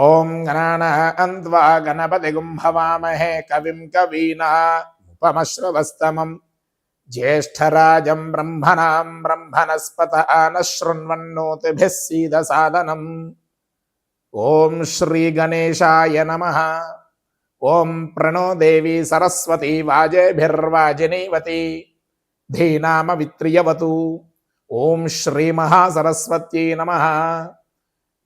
ఓం గణాన గణానాన్వా గణపతి గుంభవామహే కవిం కవీనా ఉపమశ్రవస్తమం. జ్యేష్ఠరాజం బ్రహ్మణాం బ్రహ్మణస్పత ఆన శృణ్వన్నోతిభిः సీదసాదనం. ఓం శ్రీ గణేశాయ నమ. ఓం ప్రణో దేవి సరస్వతి వాజేభిర్వాజినీవతి. ధీనామ విత్రియవతు ఓం శ్రీ మహాసరస్వత్యై నమ.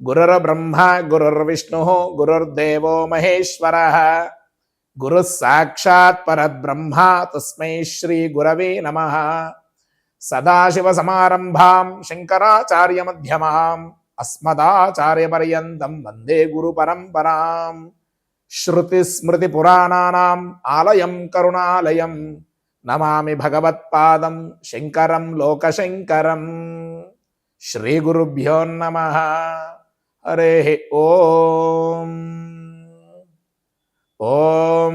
గురుర్బ్రహ్మ గురుర్విష్ణు గురుర్దేవో మహేశ్వర గురు సాక్షాత్ పరబ్రహ్మ తస్మై శ్రీ గురవే నమ సదాశివ సమారంభాం శంకరాచార్య మధ్యమాం అస్మదాచార్య పర్యంతం వందే గురు పరంపరాం శృతి స్మృతి పురాణానాం ఆలయం కరుణాలయం నమామి భగవత్పాదం శంకరం లోకశంకరం శ్రీ గురుభ్యో నమ హరే ఓం. ఓం.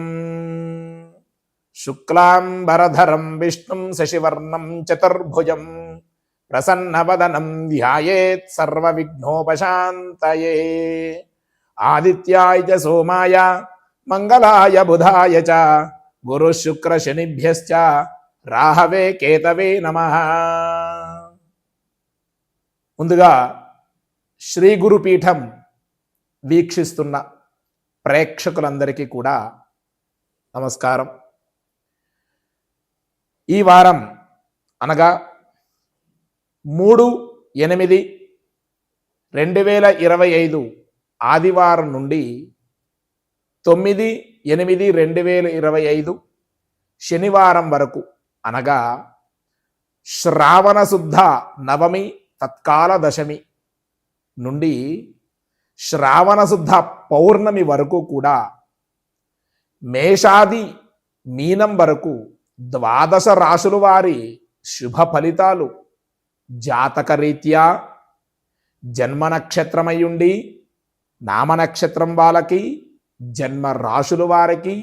శుక్లాంబరధరం విష్ణుం శశివర్ణం చతుర్భుజం ప్రసన్నవదనం ధ్యాయేత్ సర్వవిఘ్నోపశాంతయే. ఆదిత్యాయ చ సోమాయ మంగళాయ బుధాయ చ గురు శుక్ర శనిభ్యశ్చ రాహవే కేతవే నమః. ముందుగా శ్రీ గురుపీఠం వీక్షిస్తున్న ప్రేక్షకులందరికీ కూడా నమస్కారం. ఈ వారం అనగా మూడు ఎనిమిది రెండు వేల ఇరవై ఐదు ఆదివారం నుండి తొమ్మిది ఎనిమిది రెండు వేల ఇరవై ఐదు శనివారం వరకు అనగా శ్రావణ శుద్ధ నవమి తత్కాల దశమి నుండి శ్రావణశుద్ధ పౌర్ణమి వరకు కూడా మేషాది మీనం వరకు ద్వాదశ రాశుల వారి శుభ ఫలితాలు జాతకరీత్యా జన్మ నక్షత్రమయ్యుండి నామ నక్షత్రం వాళ్ళకి జన్మ రాశుల వారికి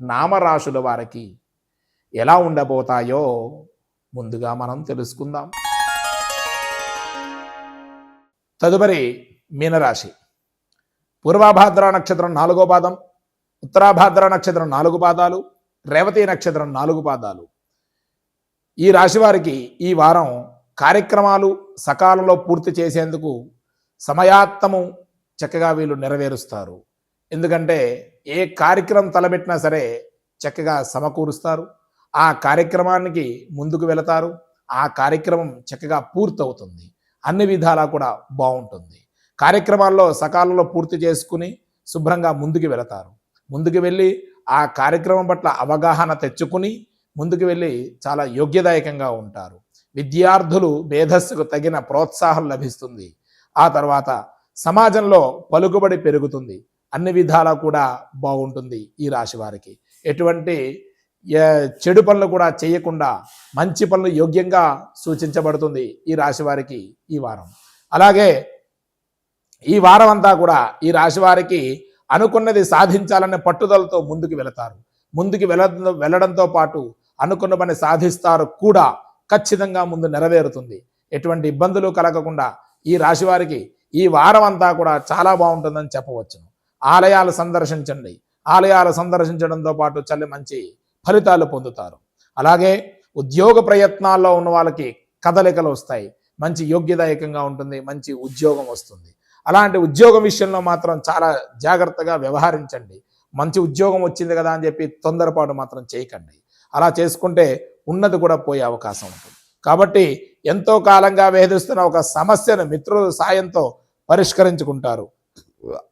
నామరాశుల వారికి ఎలా ఉండబోతాయో ముందుగా మనం తెలుసుకుందాం. తదుపరి మీనరాశి. పూర్వాభాద్ర నక్షత్రం నాలుగో పాదం ఉత్తరాభాద్ర నక్షత్రం నాలుగు పాదాలు రేవతి నక్షత్రం నాలుగు పాదాలు. ఈ రాశి వారికి ఈ వారం కార్యక్రమాలు సకాలంలో పూర్తి చేసేందుకు సమయాత్తము చక్కగా వీళ్ళు నెరవేరుస్తారు. ఎందుకంటే ఏ కార్యక్రమం తలబెట్టినా సరే చక్కగా సమకూరుస్తారు. ఆ కార్యక్రమానికి ముందుకు వెళతారు. ఆ కార్యక్రమం చక్కగా పూర్తవుతుంది. అన్ని విధాలా కూడా బాగుంటుంది. కార్యక్రమాల్లో సకాలంలో పూర్తి చేసుకుని శుభ్రంగా ముందుకు వెళతారు. ముందుకు వెళ్ళి ఆ కార్యక్రమం పట్ల అవగాహన తెచ్చుకుని ముందుకు వెళ్ళి చాలా యోగ్యదాయకంగా ఉంటారు. విద్యార్థులు మేధస్సుకు తగిన ప్రోత్సాహం లభిస్తుంది. ఆ తర్వాత సమాజంలో పలుకుబడి పెరుగుతుంది. అన్ని విధాలా కూడా బాగుంటుంది ఈ రాశి వారికి. ఎటువంటి చెడు పనులు కూడా చేయకుండా మంచి పనులు యోగ్యంగా సూచించబడుతుంది ఈ రాశి వారికి ఈ వారం. అలాగే ఈ వారం అంతా కూడా ఈ రాశి వారికి అనుకున్నది సాధించాలనే పట్టుదలతో ముందుకు వెళతారు. ముందుకు వెళ్ళ వెళ్ళడంతో పాటు అనుకున్న పని సాధిస్తారు కూడా ఖచ్చితంగా ముందు నెరవేరుతుంది. ఎటువంటి ఇబ్బందులు కలగకుండా ఈ రాశి వారికి ఈ వారం అంతా కూడా చాలా బాగుంటుందని చెప్పవచ్చును. ఆలయాలు సందర్శించండి. ఆలయాలు సందర్శించడంతో పాటు చల్లి మంచి ఫలితాలు పొందుతారు. అలాగే ఉద్యోగ ప్రయత్నాల్లో ఉన్న వాళ్ళకి కదలికలు వస్తాయి. మంచి యోగ్యదాయకంగా ఉంటుంది మంచి ఉద్యోగం వస్తుంది. అలాంటి ఉద్యోగం విషయంలో మాత్రం చాలా జాగ్రత్తగా వ్యవహరించండి. మంచి ఉద్యోగం వచ్చింది కదా అని చెప్పి తొందరపాటు మాత్రం చేయకండి. అలా చేసుకుంటే ఉన్నది కూడా పోయే అవకాశం ఉంటుంది. కాబట్టి ఎంతో కాలంగా వేధిస్తున్న ఒక సమస్యను మిత్రుల సాయంతో పరిష్కరించుకుంటారు.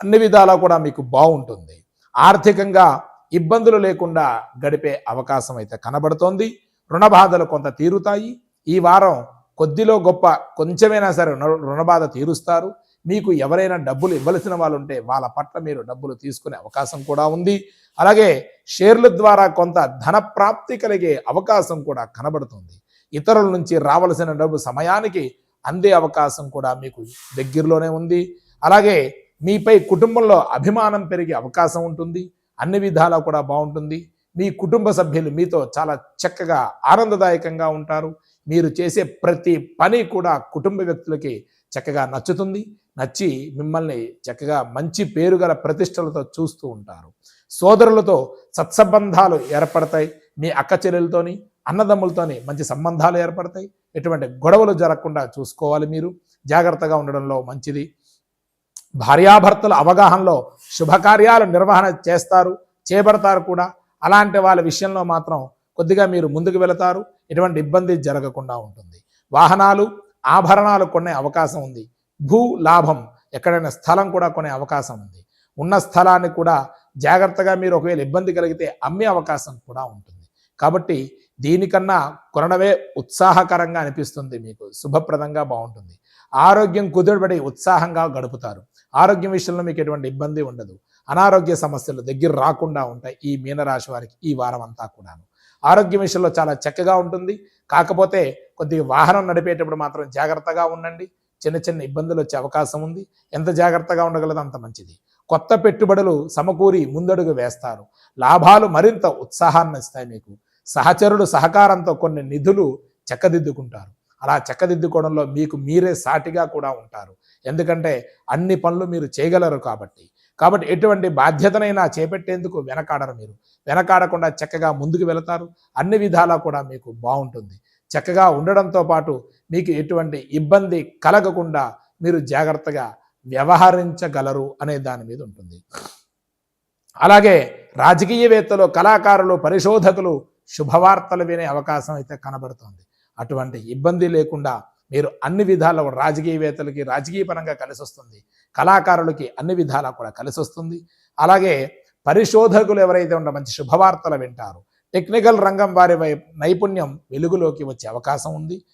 అన్ని విధాలా కూడా మీకు బాగుంటుంది. ఆర్థికంగా ఇబ్బందులు లేకుండా గడిపే అవకాశం అయితే కనబడుతోంది. రుణ బాధలు కొంత తీరుతాయి. ఈ వారం కొద్దిలో గొప్ప కొంచెమైనా సరే రుణ రుణబాధ తీరుస్తారు. మీకు ఎవరైనా డబ్బులు ఇవ్వలసిన వాళ్ళు ఉంటే వాళ్ళ పట్ల మీరు డబ్బులు తీసుకునే అవకాశం కూడా ఉంది. అలాగే షేర్ల ద్వారా కొంత ధన ప్రాప్తి కలిగే అవకాశం కూడా కనబడుతుంది. ఇతరుల నుంచి రావలసిన డబ్బు సమయానికి అందే అవకాశం కూడా మీకు దగ్గరలోనే ఉంది. అలాగే మీపై కుటుంబంలో అభిమానం పెరిగే అవకాశం ఉంటుంది. అన్ని విధాలా కూడా బాగుంటుంది. మీ కుటుంబ సభ్యులు మీతో చాలా చక్కగా ఆనందదాయకంగా ఉంటారు. మీరు చేసే ప్రతి పని కూడా కుటుంబ వ్యక్తులకి చక్కగా నచ్చుతుంది. నచ్చి మిమ్మల్ని చక్కగా మంచి పేరు గల ప్రతిష్టలతో చూస్తూ ఉంటారు. సోదరులతో సత్సంబంధాలు ఏర్పడతాయి. మీ అక్క చెల్లెలతోని అన్నదమ్ములతోని మంచి సంబంధాలు ఏర్పడతాయి. ఎటువంటి గొడవలు జరగకుండా చూసుకోవాలి మీరు. జాగ్రత్తగా ఉండడంలో మంచిది. భార్యాభర్తల అవగాహనలో శుభకార్యాలు నిర్వహణ చేస్తారు చేపడతారు కూడా. అలాంటి వాళ్ళ విషయంలో మాత్రం కొద్దిగా మీరు ముందుకు వెళతారు. ఎటువంటి ఇబ్బంది జరగకుండా ఉంటుంది. వాహనాలు ఆభరణాలు కొనే అవకాశం ఉంది. భూ లాభం ఎక్కడైనా స్థలం కూడా కొనే అవకాశం ఉంది. ఉన్న స్థలాన్ని కూడా జాగ్రత్తగా మీరు ఒకవేళ ఇబ్బంది కలిగితే అమ్మే అవకాశం కూడా ఉంటుంది. కాబట్టి దీనికన్నా కొనడమే ఉత్సాహకరంగా అనిపిస్తుంది మీకు. శుభప్రదంగా బాగుంటుంది. ఆరోగ్యం కుదురుబడి ఉత్సాహంగా గడుపుతారు. ఆరోగ్యం విషయంలో మీకు ఎటువంటి ఇబ్బంది ఉండదు. అనారోగ్య సమస్యలు దగ్గర రాకుండా ఉంటాయి ఈ మీనరాశి వారికి ఈ వారం అంతా కూడాను. ఆరోగ్యం విషయంలో చాలా చక్కగా ఉంటుంది. కాకపోతే కొద్దిగా వాహనం నడిపేటప్పుడు మాత్రం జాగ్రత్తగా ఉండండి. చిన్న చిన్న ఇబ్బందులు వచ్చే అవకాశం ఉంది. ఎంత జాగ్రత్తగా ఉండగలదో అంత మంచిది. కొత్త పెట్టుబడులు సమకూరి ముందడుగు వేస్తారు. లాభాలు మరింత ఉత్సాహాన్ని ఇస్తాయి మీకు. సహచరుడు సహకారంతో కొన్ని నిధులు చెక్కదిద్దుకుంటారు. అలా చెక్కదిద్దుకోవడంలో మీకు మీరే సాటిగా కూడా ఉంటారు. ఎందుకంటే అన్ని పనులు మీరు చేయగలరు కాబట్టి. కాబట్టి ఎటువంటి బాధ్యతనైనా చేపట్టేందుకు వెనకాడరు మీరు. వెనకాడకుండా చక్కగా ముందుకు వెళతారు. అన్ని విధాలా కూడా మీకు బాగుంటుంది. చక్కగా ఉండడంతో పాటు మీకు ఎటువంటి ఇబ్బంది కలగకుండా మీరు జాగ్రత్తగా వ్యవహరించగలరు అనే దాని మీద ఉంటుంది. అలాగే రాజకీయవేత్తలు కళాకారులు పరిశోధకులు శుభవార్తలు వినే అవకాశం అయితే కనబడుతుంది. అటువంటి ఇబ్బంది లేకుండా మీరు అన్ని విధాల రాజకీయవేత్తలకి రాజకీయ పరంగా కలిసి వస్తుంది కళాకారులకి అన్ని విధాలా కూడా కలిసి వస్తుంది అలాగే పరిశోధకులు ఎవరైతే ఉండ మంచి శుభవార్తలు వింటారు టెక్నికల్ రంగం వారి నైపుణ్యం వెలుగులోకి వచ్చే అవకాశం ఉంది.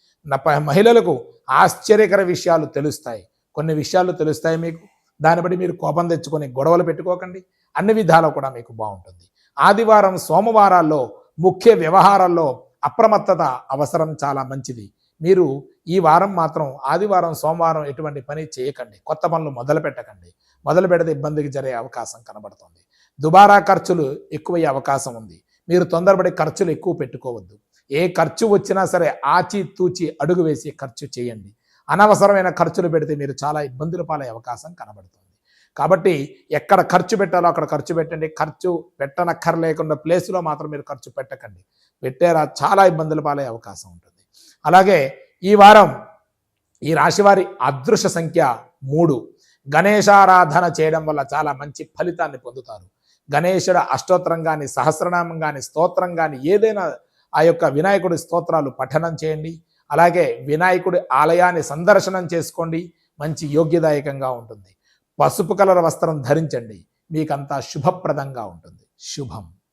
మహిళలకు ఆశ్చర్యకర విషయాలు తెలుస్తాయి. కొన్ని విషయాలు తెలుస్తాయి మీకు. దాన్ని బట్టి మీరు కోపం తెచ్చుకొని గొడవలు పెట్టుకోకండి. అన్ని విధాలు కూడా మీకు బాగుంటుంది. ఆదివారం సోమవారాల్లో ముఖ్య వ్యవహారాల్లో అప్రమత్తత అవసరం చాలా మంచిది. మీరు ఈ వారం మాత్రం ఆదివారం సోమవారం ఎటువంటి పని చేయకండి. కొత్త పనులు మొదలు పెట్టకండి. మొదలు పెడితే ఇబ్బందికి జరిగే అవకాశం కనబడుతుంది. దుబారా ఖర్చులు ఎక్కువయ్యే అవకాశం ఉంది. మీరు తొందరపడి ఖర్చులు ఎక్కువ పెట్టుకోవద్దు. ఏ ఖర్చు వచ్చినా సరే ఆచి తూచి అడుగు వేసి ఖర్చు చేయండి. అనవసరమైన ఖర్చులు పెడితే మీరు చాలా ఇబ్బందులు పాలే అవకాశం కనబడుతుంది. కాబట్టి ఎక్కడ ఖర్చు పెట్టాలో అక్కడ ఖర్చు పెట్టండి. ఖర్చు పెట్టనక్కర్లేకుండా ప్లేస్లో మాత్రం మీరు ఖర్చు పెట్టకండి. పెట్టారా చాలా ఇబ్బందులు పాలే అవకాశం ఉంటుంది. అలాగే ఈ వారం ఈ రాశివారి అదృశ్య సంఖ్య మూడు. గణేశారాధన చేయడం వల్ల చాలా మంచి ఫలితాన్ని పొందుతారు. గణేశుడు అష్టోత్తరం కానీ సహస్రనామం కానీ స్తోత్రం కానీ ఏదైనా ఆ యొక్క వినాయకుడి స్తోత్రాలు పఠనం చేయండి. అలాగే వినాయకుడి ఆలయాన్ని సందర్శనం చేసుకోండి. మంచి యోగ్యదాయకంగా ఉంటుంది. పసుపు కలర్ వస్త్రం ధరించండి. మీకంతా శుభప్రదంగా ఉంటుంది. శుభం.